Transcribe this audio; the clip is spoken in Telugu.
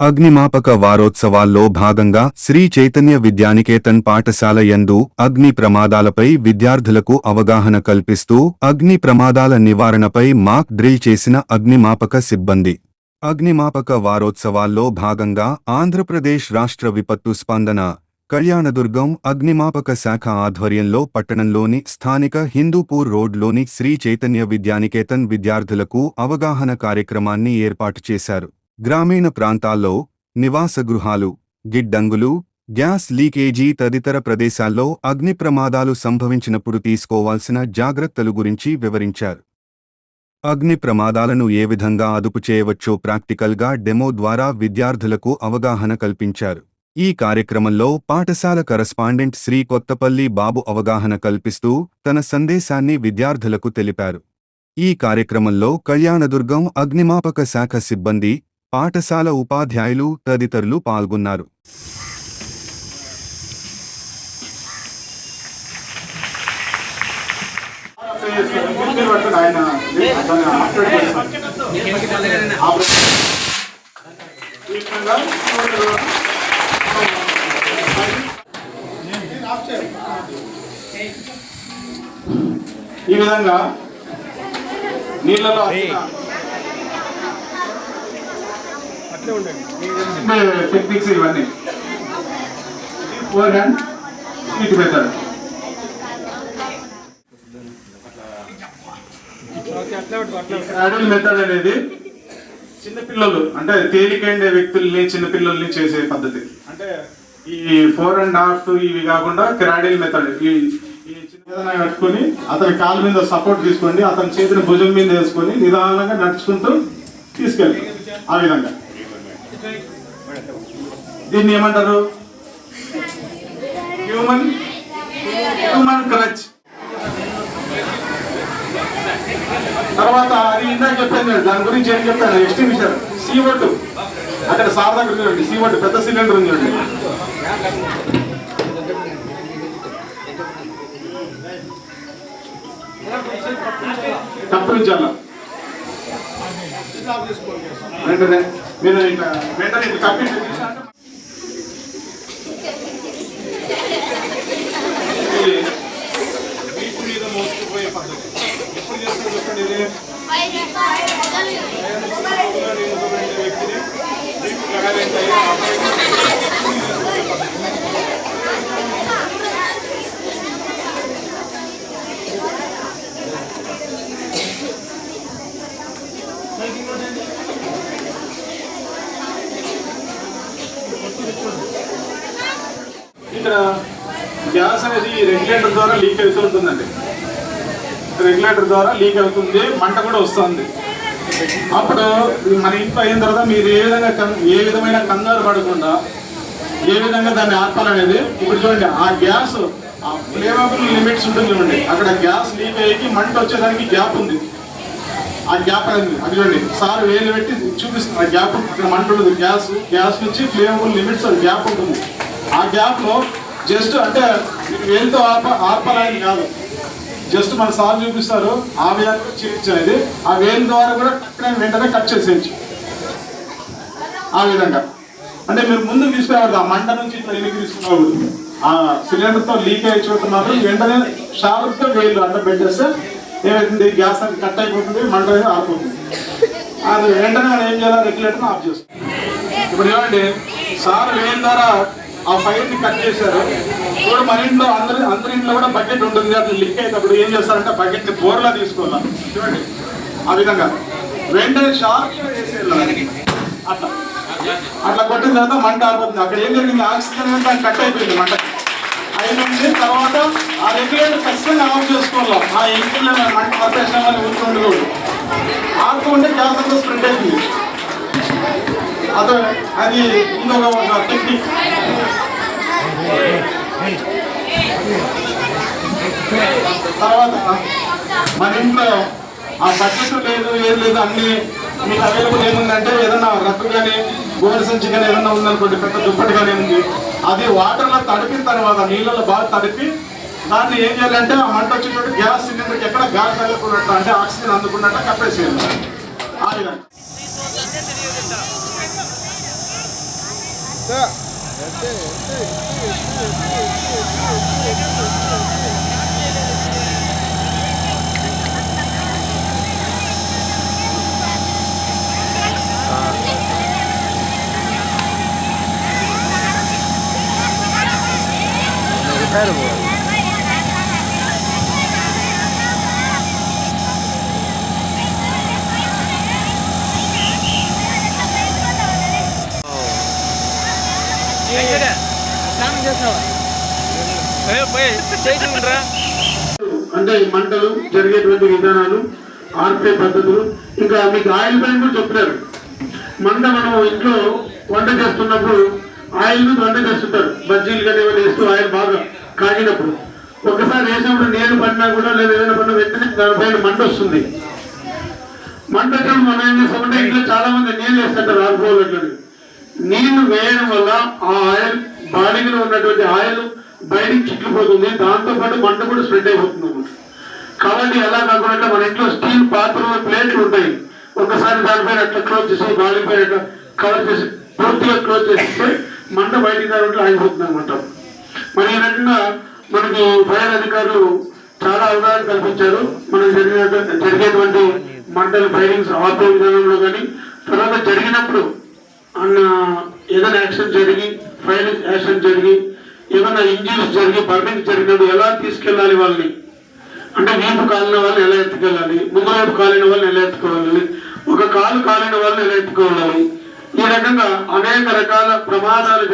అగ్నిమాపక వారోత్సవాల్లో భాగంగా శ్రీ చైతన్య విద్యానికేతన్ పాఠశాల యందు అగ్ని ప్రమాదాలపై విద్యార్థులకు అవగాహన కల్పిస్తూ అగ్ని ప్రమాదాల నివారణపై మాక్ డ్రిల్ చేసిన అగ్నిమాపక సిబ్బంది. అగ్నిమాపక వారోత్సవాల్లో భాగంగా ఆంధ్రప్రదేశ్ రాష్ట్ర విపత్తు స్పందన కళ్యాణదుర్గం అగ్నిమాపక శాఖ ఆధ్వర్యంలో పట్టణంలోని స్థానిక హిందూపూర్ రోడ్లోని శ్రీ చైతన్య విద్యానికేతన్ విద్యార్థులకు అవగాహన కార్యక్రమాన్ని ఏర్పాటు చేశారు. గ్రామీణ ప్రాంతాల్లో నివాస గృహాలు గిడ్డంగులు గ్యాస్ లీకేజీ తదితర ప్రదేశాల్లో అగ్ని ప్రమాదాలు సంభవించినప్పుడు తీసుకోవాల్సిన జాగ్రత్తలు గురించి వివరించారు. అగ్ని ప్రమాదాలను ఏ విధంగా అదుపు చేయవచ్చో ప్రాక్టికల్గా డెమో ద్వారా విద్యార్థులకు అవగాహన కల్పించారు. ఈ కార్యక్రమంలో పాఠశాల కరస్పాండెంట్ శ్రీ కొత్తపల్లి బాబు అవగాహన కల్పిస్తూ తన సందేశాన్ని విద్యార్థులకు తెలిపారు. ఈ కార్యక్రమంలో కళ్యాణదుర్గం అగ్నిమాపక శాఖ సిబ్బంది పాఠశాల ఉపాధ్యాయులు తదితరులు పాల్గొన్నారు. ఈ విధంగా నీళ్ళలో టెక్నిక్స్ ఇవన్నీ. Four hand speed method cradle method అనేది చిన్నపిల్లలు అంటే తేలికైన వ్యక్తుల్ని చిన్నపిల్లల్ని చేసే పద్ధతి. అంటే ఈ ఫోర్ అండ్ హాఫ్ ఇవి కాకుండా క్రాడిల్ మెథడ్ ఈ కట్టుకొని అతని కాలు మీద సపోర్ట్ తీసుకోండి అతని చేతిని భుజం మీద వేసుకొని నిదానంగా నడుచుకుంటూ తీసుకెళ్ళి. ఆ విధంగా. దీన్ని ఏమంటారు? హ్యూమన్ హ్యూమన్ క్రచ్ తర్వాత అది ఇందాక చెప్పాను కదా, దాని గురించి ఏం చెప్తాను? ఎక్స్టింగ్విషర్ సీవట్ అక్కడ సార్ దగ్గర చూడండి సీవట్ పెద్ద సిలిండర్ ఉంది చూడండి. కప్పించాల వెంటనే మీరు ఇట్లా వెంటనే ఇట్లా కప్పించి ఇక్కడ గ్యాస్ అనేది రెగ్యులేటర్ ద్వారా లీక్ అవుతూ ఉంటుందండి. రెగ్యులేటర్ ద్వారా లీక్ అవుతుంది మంట కూడా వస్తుంది. అప్పుడు మన ఇంట్లో అయిన తర్వాత మీరు ఏ విధంగా ఏ విధమైన కంగారు పడకుండా ఏ విధంగా దాన్ని ఆపాలనేది ఇప్పుడు చూడండి ఆ గ్యాస్ ఆ ఫ్లేవబుల్ లిమిట్స్ ఉంటుంది చూడండి అక్కడ గ్యాస్ లీక్ అయ్యి మంట వచ్చేదానికి గ్యాప్ ఉంది. ఆ గ్యాప్ అనేది అది చూడండి సార్ వేలు పెట్టి చూపిస్తుంది ఆ గ్యాప్ అక్కడ మంట ఉండదు గ్యాస్ గ్యాస్ నుంచి ఫ్లేవబుల్ లిమిట్స్ గ్యాప్ ఉంటుంది. ఆ గ్యాప్లో జస్ట్ అంటే వేలుతో ఆప ఆపాలని కాదు. జస్ట్ మన సార్ చూపిస్తారు ఆ విధంగా చేయించేది ఆ వేలు ద్వారా కూడా వెంటనే కట్ చేసేయచ్చు. ఆ విధంగా. అంటే మీరు ముందుకు తీసుకురావద్దు ఆ మంట నుంచి ఇట్లా వెనక్కి తీసుకురావద్దు. ఆ సిలిండర్తో లీక్ అయ్యి చోట మాత్రం వెంటనే షార్ప్తో వేలు అట్లా పెట్టేస్తే ఏమైతుంది? గ్యాస్ అది కట్ అయిపోతుంది మంట అనేది ఆరిపోతుంది. అది వెంటనే మనం ఏం చేయాలి రెగ్యులేటర్ ఆఫ్ చేస్తాం ఇప్పుడు ఏమండి సార్ వేలు ద్వారా ఆ ఫైర్ని కట్ చేశారు. ఇప్పుడు మన ఇంట్లో అందరి అందరి ఇంట్లో కూడా బకెట్ ఉంటుంది. అది లీక్ అయినప్పుడు ఏం చేస్తారంటే బకెట్ని బోర్లా తీసుకోవాలా? చూడండి. ఆ విధంగా. వెంటనే షార్ప్ వేసేయాలి. అట్లా. అట్లా కొట్టిన తర్వాత మంట ఆరిపోతుంది. అక్కడ ఏం జరిగింది? ఆక్సిజన్ దాన్ని కట్ అయిపోయింది మంట అయిపోయింది తర్వాత ఆ రెగ్యులేటర్ ఖచ్చితంగా ఆఫ్ చేసుకోవాలి? ఆ ఇంట్లో మంట ఆపేసిన వాళ్ళు ఊరుకుండకూడదు ఆడుకుంటే గ్యాస్ అంతా స్ప్రెడ్ అయిపోయింది. అదే అది ఇంకొక టెక్నిక్ తర్వాత మన ఇంట్లో ఆ బడ్జెట్ లేదు ఏది లేదు అన్ని మీకు అవైలబుల్ ఏముందంటే ఏదన్నా రక్కు కానీ గోధుమ సంచి కానీ ఏదన్నా ఉందనుకోండి పెద్ద దుప్పటి కానీ ఉంది. అది వాటర్లో తడిపిన తర్వాత నీళ్ళలో బాగా తడిపి దాన్ని ఏం చేయాలంటే ఆ మంట వచ్చేటప్పుడు గ్యాస్ సిలిండర్కి ఎక్కడ గాలి తగలకున్నట్టు అంటే ఆక్సిజన్ అందుకున్నట్టు కప్పేసేయాలి ఆ విధంగా incredible. అంటే ఈ మంటలు జరిగేటువంటి విధానాలు ఆర్పే పద్ధతులు ఇంకా మీకు ఆయిల్ పైన కూడా చెప్తారు మంట మనం ఇంట్లో వంట చేస్తున్నప్పుడు ఆయిల్ మీద వంట చేస్తుంటారు. బజ్జీలు కానీ ఏమైనా వేస్తూ ఆయిల్ బాగా కాగినప్పుడు. ఒకసారి వేసినప్పుడు నీళ్ళు పడినా కూడా లేదా ఏదైనా పడినా వెంటనే దానిపైన మంట వస్తుంది. మంట మనం ఏం చేస్తామంటే ఇంట్లో చాలా మంది నీళ్ళు వేస్తుంటారు ఆల్కోహాల్ నీళ్ళు వేయడం వల్ల ఆ ఆయిల్ బాడీలో ఉన్నటువంటి ఆయిల్ బయటికి చిక్కిపోతుంది. దాంతో పాటు మంట కూడా స్ప్రెడ్ అయిపోతుంది. కాబట్టి ఎలా కాకుండా మన ఇంట్లో స్టీల్ పాత్రలో ప్లేట్లు ఉంటాయి. ఒకసారి దానిపైన అట్లా క్లోజ్ చేసి బాడీపైన అట్లా కవర్ చేసి పూర్తిగా క్లోజ్ చేస్తే మంట బయటికి దాంట్లో ఆగిపోతుంది అనమాట మరి ఈ రకంగా మనకి ఫైర్ అధికారులు చాలా అవగాహన కల్పించారు. మనకు జరిగిన జరిగేటువంటి మంటల ఫైరింగ్స్ ఆపే విధానంలో కానీ తర్వాత జరిగినప్పుడు అన్న ఏదైనా యాక్షన్ జరిగి ఫైల్ యాక్షన్ జరిగి ఏదైనా ఇంజరీస్ జరిగి బర్నింగ్ జరిగినప్పుడు ఎలా తీసుకెళ్ళాలి వాళ్ళని? అంటే వీపు కాలిన వాళ్ళని ఎలా ఎత్తుకెళ్ళాలి? ముందు కాలిన వాళ్ళని ఎలా ఎత్తుకోవాలి? ఒక కాలు కాలిన వాళ్ళని ఎలా ఎత్తుకోవాలి? ఈ రకంగా అనేక రకాల ప్రమాదాలు